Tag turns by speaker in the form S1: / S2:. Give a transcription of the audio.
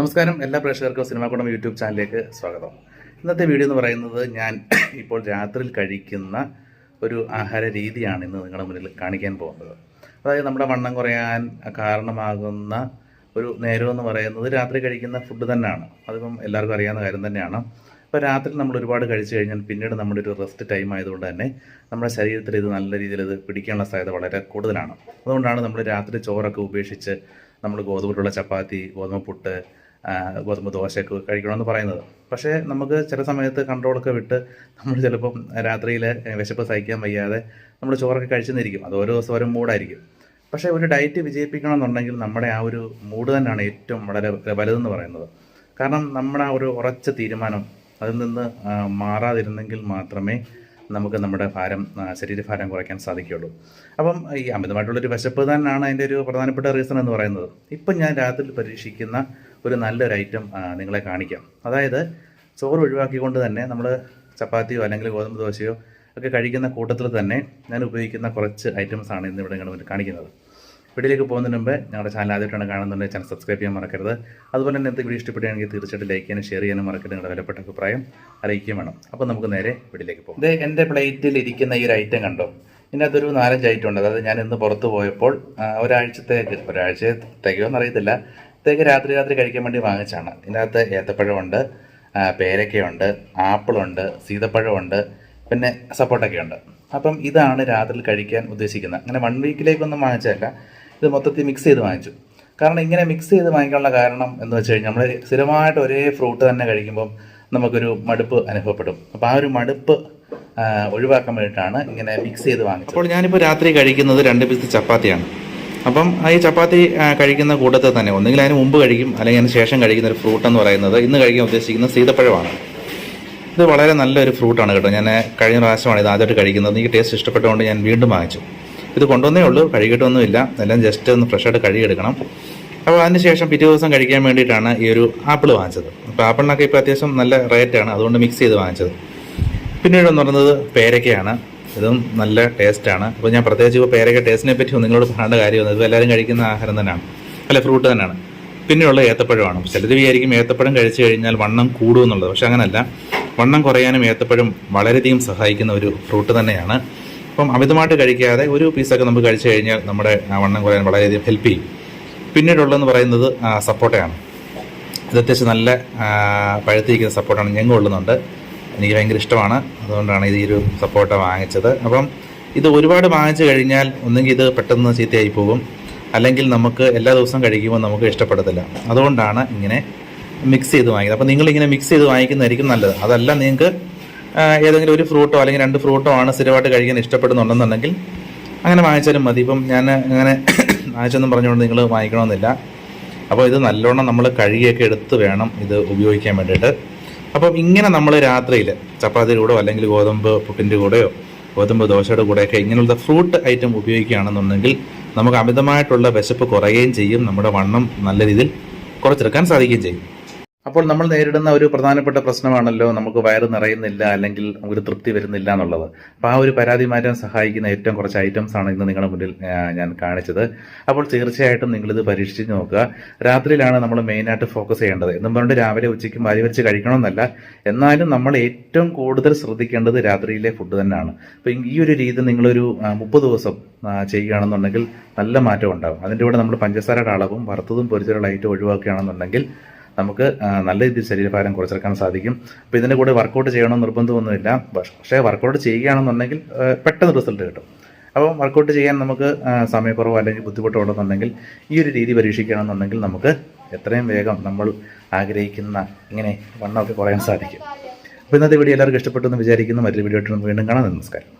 S1: നമസ്കാരം. എല്ലാ പ്രേക്ഷകർക്കും സിനിമാ കുടം യൂട്യൂബ് ചാനലിലേക്ക് സ്വാഗതം. ഇന്നത്തെ വീഡിയോ എന്ന് പറയുന്നത് ഞാൻ ഇപ്പോൾ രാത്രിയിൽ കഴിക്കുന്ന ഒരു ആഹാര രീതിയാണ് ഇന്ന് നിങ്ങളുടെ മുന്നിൽ കാണിക്കാൻ പോകുന്നത്. അതായത് നമ്മുടെ വണ്ണം കുറയാൻ കാരണമാകുന്ന ഒരു നേരം എന്ന് പറയുന്നത് രാത്രി കഴിക്കുന്ന ഫുഡ് തന്നെയാണ്. അതിപ്പം എല്ലാവർക്കും അറിയാവുന്ന കാര്യം തന്നെയാണ്. അപ്പോൾ രാത്രി നമ്മൾ ഒരുപാട് കഴിച്ചു കഴിഞ്ഞാൽ പിന്നീട് നമ്മുടെ ഒരു റെസ്റ്റ് ടൈം ആയതുകൊണ്ട് തന്നെ നമ്മുടെ ശരീരത്തിൽ ഇത് നല്ല രീതിയിൽ ഇത് പിടിക്കാനുള്ള സാധ്യത വളരെ കൂടുതലാണ്. അതുകൊണ്ടാണ് നമ്മൾ രാത്രി ചോറൊക്കെ ഉപേക്ഷിച്ച് നമ്മൾ ഗോതമ്പിലുള്ള ചപ്പാത്തി ഗോതമ്പ് പുട്ട് ഗോതമ്പ് ദോശയൊക്കെ കഴിക്കണമെന്ന് പറയുന്നത്. പക്ഷേ നമുക്ക് ചില സമയത്ത് കൺട്രോളൊക്കെ വിട്ട് നമ്മൾ ചിലപ്പം രാത്രിയിൽ വിശപ്പ് സഹിക്കാൻ വയ്യാതെ നമ്മൾ ചോറൊക്കെ കഴിച്ചെന്നിരിക്കും. അത് ഓരോ ദിവസം ഓരോ മൂഡായിരിക്കും. പക്ഷേ ഒരു ഡയറ്റ് വിജയിപ്പിക്കണമെന്നുണ്ടെങ്കിൽ നമ്മുടെ ആ ഒരു മൂഡ് തന്നെയാണ് ഏറ്റവും വളരെ വലുതെന്ന് പറയുന്നത്. കാരണം നമ്മുടെ ആ ഒരു ഉറച്ച തീരുമാനം അതിൽ നിന്ന് മാറാതിരുന്നെങ്കിൽ മാത്രമേ നമുക്ക് നമ്മുടെ ഭാരം ശരീരഭാരം കുറയ്ക്കാൻ സാധിക്കുകയുള്ളൂ. അപ്പം ഈ അമിതമായിട്ടുള്ളൊരു വിശപ്പ് തന്നെയാണ് അതിന്റെ ഒരു പ്രധാനപ്പെട്ട റീസൺ എന്ന് പറയുന്നത്. ഇപ്പം ഞാൻ രാത്രി പരീക്ഷിക്കുന്ന ഒരു നല്ലൊരു ഐറ്റം നിങ്ങളെ കാണിക്കാം. അതായത് ചോറ് ഒഴിവാക്കിക്കൊണ്ട് തന്നെ നമ്മൾ ചപ്പാത്തിയോ അല്ലെങ്കിൽ ഗോതമ്പ് ദോശയോ ഒക്കെ കഴിക്കുന്ന കൂട്ടത്തിൽ തന്നെ ഞാൻ ഉപയോഗിക്കുന്ന കുറച്ച് ഐറ്റംസ് ആണ് ഇന്ന് ഇവിടെ ഞങ്ങൾ കാണിക്കുന്നത്. വീഡിയോയിലേക്ക് പോകുന്നതിന് മുമ്പ് ഞങ്ങളുടെ ചാനൽ ആദ്യമായിട്ടാണ് കാണുന്നുണ്ടെങ്കിൽ ചാനൽ സബ്സ്ക്രൈബ് ചെയ്യാൻ മറക്കരുത്. അതുപോലെ തന്നെ എന്തെങ്കിലും വീഡിയോ തീർച്ചയായിട്ടും ലൈക്ക് ചെയ്യാനും ഷെയർ ചെയ്യാനും മറക്കരുത് നിങ്ങളുടെ വിലപ്പെട്ട അഭിപ്രായം അറിയിക്കുകയും വേണം. അപ്പോൾ നമുക്ക് നേരെ വീഡിയോയിലേക്ക് പോകാം. ഇത് എന്റെ പ്ലേറ്റിൽ ഇരിക്കുന്ന ഈ ഒരു ഐറ്റം കണ്ടോ? ഇതിനകത്തൊരു നാലഞ്ച് ഐറ്റം ഉണ്ട്. അതായത് ഞാൻ ഇന്ന് പുറത്ത് പോയപ്പോൾ ഒരാഴ്ചത്തേക്ക് ഒരാഴ്ച തികയോന്ന് ത്തേക്ക് രാത്രി രാത്രി കഴിക്കാൻ വേണ്ടി വാങ്ങിച്ചാണ് ഇതിനകത്ത് ഏത്തപ്പഴമുണ്ട് പേരക്കയുണ്ട് ആപ്പിളുണ്ട് സീതപ്പഴമുണ്ട് പിന്നെ സപ്പോട്ടൊക്കെ ഉണ്ട് അപ്പം ഇതാണ് രാത്രി കഴിക്കാൻ ഉദ്ദേശിക്കുന്നത്. അങ്ങനെ വൺ വീക്കിലേക്കൊന്നും വാങ്ങിച്ചതല്ല. ഇത് മൊത്തത്തിൽ മിക്സ് ചെയ്ത് വാങ്ങിച്ചു. കാരണം ഇങ്ങനെ മിക്സ് ചെയ്ത് വാങ്ങിക്കാനുള്ള കാരണം എന്ന് വെച്ച് കഴിഞ്ഞാൽ നമ്മൾ സ്ഥിരമായിട്ട് ഒരേ ഫ്രൂട്ട് തന്നെ കഴിക്കുമ്പം നമുക്കൊരു മടുപ്പ് അനുഭവപ്പെടും. അപ്പോൾ ആ ഒരു മടുപ്പ് ഒഴിവാക്കാൻ വേണ്ടിയിട്ടാണ് ഇങ്ങനെ മിക്സ് ചെയ്ത് വാങ്ങിച്ചത്. അപ്പോൾ ഞാനിപ്പോൾ രാത്രി കഴിക്കുന്നത് രണ്ട് പീസ് ചപ്പാത്തിയാണ്. അപ്പം ഈ ചപ്പാത്തി കഴിക്കുന്ന കൂട്ടത്തിൽ തന്നെ ഒന്നുകിൽ അതിന് മുമ്പ് കഴിക്കും അല്ലെങ്കിൽ അതിന് ശേഷം കഴിക്കുന്ന ഒരു ഫ്രൂട്ട് എന്ന് പറയുന്നത് ഇന്ന് കഴിക്കാൻ ഉദ്ദേശിക്കുന്നത് സീതപ്പഴമാണ്. ഇത് വളരെ നല്ലൊരു ഫ്രൂട്ടാണ് കേട്ടോ. ഞാൻ കഴിഞ്ഞ പ്രാവശ്യമാണ് ഇത് ആദ്യമായിട്ട് കഴിക്കുന്നത്. എനിക്ക് ടേസ്റ്റ് ഇഷ്ടപ്പെട്ടതുകൊണ്ട് ഞാൻ വീണ്ടും വാങ്ങിച്ചു. ഇത് കൊണ്ടുവന്നേ ഉള്ളൂ കഴുകിയിട്ടൊന്നുമില്ല. എല്ലാം ജസ്റ്റ് ഒന്ന് ഫ്രഷായിട്ട് കഴുകിയെടുക്കണം. അപ്പോൾ അതിന് ശേഷം പിറ്റേ ദിവസം കഴിക്കാൻ വേണ്ടിയിട്ടാണ് ഈ ഒരു ആപ്പിൾ വാങ്ങിച്ചത്. അപ്പോൾ ആപ്പിളിനൊക്കെ ഇപ്പോൾ അത്യാവശ്യം നല്ല റേറ്റാണ് അതുകൊണ്ട് മിക്സ് ചെയ്ത് വാങ്ങിച്ചത്. പിന്നീട് എന്ന് പറയുന്നത് പേരക്കയാണ്. ഇതും നല്ല ടേസ്റ്റാണ് അപ്പോൾ ഞാൻ പ്രത്യേകിച്ച് ഇപ്പോൾ പേരയ്ക്ക ടേസ്റ്റിനെ പറ്റി നിങ്ങളോട് പറയേണ്ട കാര്യമൊന്നും ഇത് എല്ലാവരും കഴിക്കുന്ന ആഹാരം തന്നെയാണ്. അല്ല ഫ്രൂട്ട് തന്നെയാണ്. പിന്നെയുള്ള ഏത്തപ്പഴമാണ്. ചിലർ വിചാരിക്കും ഏത്തപ്പഴം കഴിച്ചു കഴിഞ്ഞാൽ വണ്ണം കൂടുമെന്നുള്ളത് പക്ഷേ അങ്ങനല്ല. വണ്ണം കുറയാനും ഏത്തപ്പഴം വളരെയധികം സഹായിക്കുന്ന ഒരു ഫ്രൂട്ട് തന്നെയാണ്. അപ്പം അമിതമായിട്ട് കഴിക്കാതെ ഒരു പീസൊക്കെ നമുക്ക് കഴിച്ചു കഴിഞ്ഞാൽ നമ്മുടെ വണ്ണം കുറയാൻ വളരെയധികം ഹെൽപ്പ് ചെയ്യും. പിന്നീടുള്ളതെന്ന് പറയുന്നത് സപ്പോട്ടയാണ്. ഇത് അത്യാവശ്യം നല്ല പഴുത്തിരിക്കുന്ന സപ്പോർട്ടാണ് ഞങ്ങൾ കൊള്ളുന്നുണ്ട്. എനിക്ക് ഭയങ്കര ഇഷ്ടമാണ്. അതുകൊണ്ടാണ് ഇത് ഈ ഒരു സപ്പോർട്ട വാങ്ങിച്ചത്. അപ്പം ഇത് ഒരുപാട് വാങ്ങിച്ചു കഴിഞ്ഞാൽ ഒന്നെങ്കിൽ ഇത് പെട്ടെന്ന് ചീത്തയായി പോകും. അല്ലെങ്കിൽ നമുക്ക് എല്ലാ ദിവസവും കഴിക്കുമ്പോൾ നമുക്ക് ഇഷ്ടപ്പെടത്തില്ല. അതുകൊണ്ടാണ് ഇങ്ങനെ മിക്സ് ചെയ്ത് വാങ്ങിയത്. അപ്പോൾ നിങ്ങളിങ്ങനെ മിക്സ് ചെയ്ത് വാങ്ങിക്കുന്നതായിരിക്കും നല്ലത്. അതല്ല നിങ്ങൾക്ക് ഏതെങ്കിലും ഒരു ഫ്രൂട്ടോ അല്ലെങ്കിൽ രണ്ട് ഫ്രൂട്ടോ ആണ് സ്ഥിരമായിട്ട് കഴിക്കാൻ ഇഷ്ടപ്പെടുന്നുണ്ടെന്നുണ്ടെങ്കിൽ അങ്ങനെ വാങ്ങിച്ചാലും മതി. ഇപ്പം ഞാൻ അങ്ങനെ വാങ്ങിച്ചെന്നും പറഞ്ഞുകൊണ്ട് നിങ്ങൾ വാങ്ങിക്കണമെന്നില്ല. അപ്പോൾ ഇത് നല്ലോണം നമ്മൾ കഴുകിയൊക്കെ എടുത്ത് വേണം ഇത് ഉപയോഗിക്കാൻ വേണ്ടിയിട്ട്. അപ്പം ഇങ്ങനെ നമ്മൾ രാത്രിയിൽ ചപ്പാത്തിയുടെ കൂടെയോ അല്ലെങ്കിൽ ഗോതമ്പ് പുട്ടിന്റെ കൂടെയോ ഗോതമ്പ് ദോശയുടെ കൂടെയൊക്കെ ഇങ്ങനെയുള്ള ഫ്രൂട്ട് ഐറ്റം ഉപയോഗിക്കുകയാണെന്നുണ്ടെങ്കിൽ നമുക്ക് അമിതമായിട്ടുള്ള വിശപ്പ് കുറയുകയും ചെയ്യും നമ്മുടെ വണ്ണം നല്ല രീതിയിൽ കുറച്ചെടുക്കാൻ സാധിക്കുകയും ചെയ്യും. അപ്പോൾ നമ്മൾ നേരിടുന്ന ഒരു പ്രധാനപ്പെട്ട പ്രശ്നമാണല്ലോ നമുക്ക് വയറ് നിറയുന്നില്ല അല്ലെങ്കിൽ നമുക്കൊരു തൃപ്തി വരുന്നില്ല എന്നുള്ളത്. അപ്പോൾ ആ ഒരു പരാതി മാറ്റാൻ സഹായിക്കുന്ന ഏറ്റവും കുറച്ച് ഐറ്റംസ് ആണ് ഇന്ന് നിങ്ങളുടെ മുന്നിൽ ഞാൻ കാണിച്ചത്. അപ്പോൾ തീർച്ചയായിട്ടും നിങ്ങളിത് പരീക്ഷിച്ച് നോക്കുക. രാത്രിയിലാണ് നമ്മൾ മെയിനായിട്ട് ഫോക്കസ് ചെയ്യേണ്ടത്. എന്നും പറഞ്ഞിട്ട് രാവിലെ ഉച്ചയ്ക്ക് വാരി വെച്ച് കഴിക്കണമെന്നല്ല. എന്നാലും നമ്മൾ ഏറ്റവും കൂടുതൽ ശ്രദ്ധിക്കേണ്ടത് രാത്രിയിലെ ഫുഡ് തന്നെയാണ്. അപ്പോൾ ഈ ഒരു രീതി നിങ്ങളൊരു മുപ്പത് ദിവസം ചെയ്യുകയാണെന്നുണ്ടെങ്കിൽ നല്ല മാറ്റം ഉണ്ടാകും അതിന്റെ കൂടെ നമ്മൾ പഞ്ചസാരയുടെ അളവും വറുത്തതും പൊരിച്ചതുള്ള ഐറ്റം ഒഴിവാക്കുകയാണെന്നുണ്ടെങ്കിൽ നമുക്ക് നല്ല രീതിയിൽ ശരീരഭാരം കുറച്ചെടുക്കാൻ സാധിക്കും. അപ്പോൾ ഇതിന്റെ കൂടെ വർക്കൗട്ട് ചെയ്യണമെന്ന് നിർബന്ധമൊന്നുമില്ല. പക്ഷേ വർക്കൗട്ട് ചെയ്യുകയാണെന്നുണ്ടെങ്കിൽ പെട്ടെന്ന് റിസൾട്ട് കിട്ടും. അപ്പോൾ വർക്കൗട്ട് ചെയ്യാൻ നമുക്ക് സമയക്കുറവ് അല്ലെങ്കിൽ ബുദ്ധിമുട്ടോ ഉണ്ടെന്നുണ്ടെങ്കിൽ ഈ ഒരു രീതി പരീക്ഷിക്കുകയാണെന്നുണ്ടെങ്കിൽ നമുക്ക് എത്രയും വേഗം നമ്മൾ ആഗ്രഹിക്കുന്ന ഇങ്ങനെ വണ്ണമൊക്കെ കുറയാൻ സാധിക്കും. അപ്പോൾ ഇന്നത്തെ വീഡിയോ എല്ലാവർക്കും ഇഷ്ടപ്പെട്ടു എന്ന് വിചാരിക്കുന്നു. മറ്റൊരു വീഡിയോ വീണ്ടും കാണാം. നമസ്കാരം.